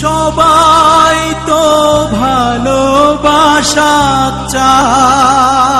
সবাই তো ভালোবাসা চায়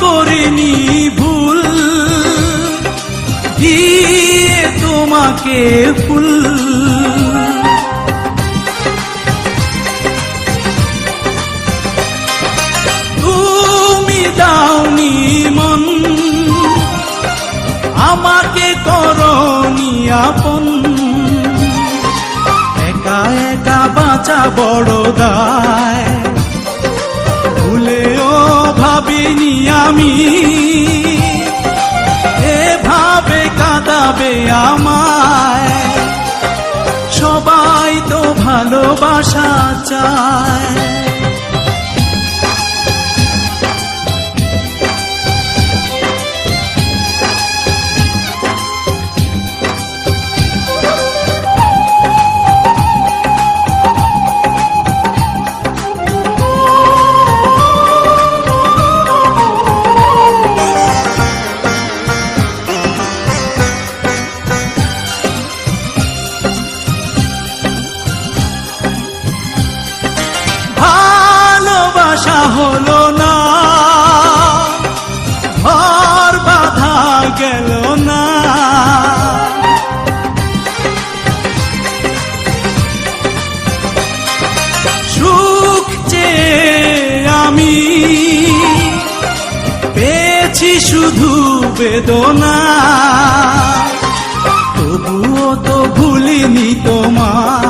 করিনি ভুল? দিয়ে তোমাকে ফুল। তুমি দাওনি মন, আমাকে করনি আপন। একা একা বাঁচা বড় দায়। আমি। এভাবে কাঁদাবে আমায়। সবাই তো ভালোবাসা চায়। ভালোবাসা হলো না। ঘর বাধা গেল না। সুখ চেয়ে আমি পেয়েছি শুধু বেদনা। তবুও তো ভুলিনি তোমায়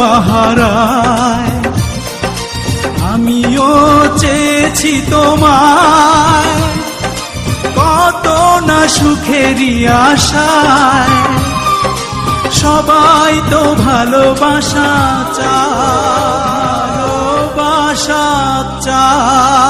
বাহারায় আমিও চেয়েছি তোমায়। কত না সুখেরই আশায় সবাই তো ভালোবাসা চা ভালোবাসা চায়।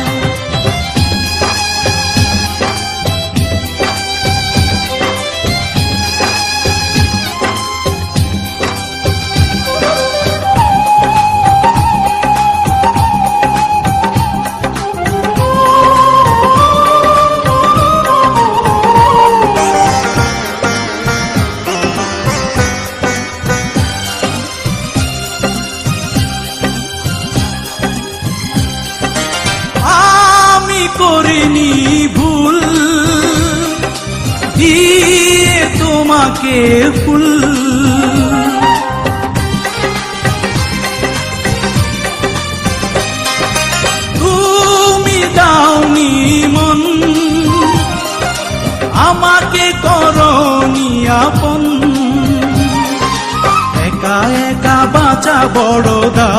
তোমাকে ফুল? তুমি দাওনি মন আমাকে করনি আপন। একা একা বাঁচা বড় দা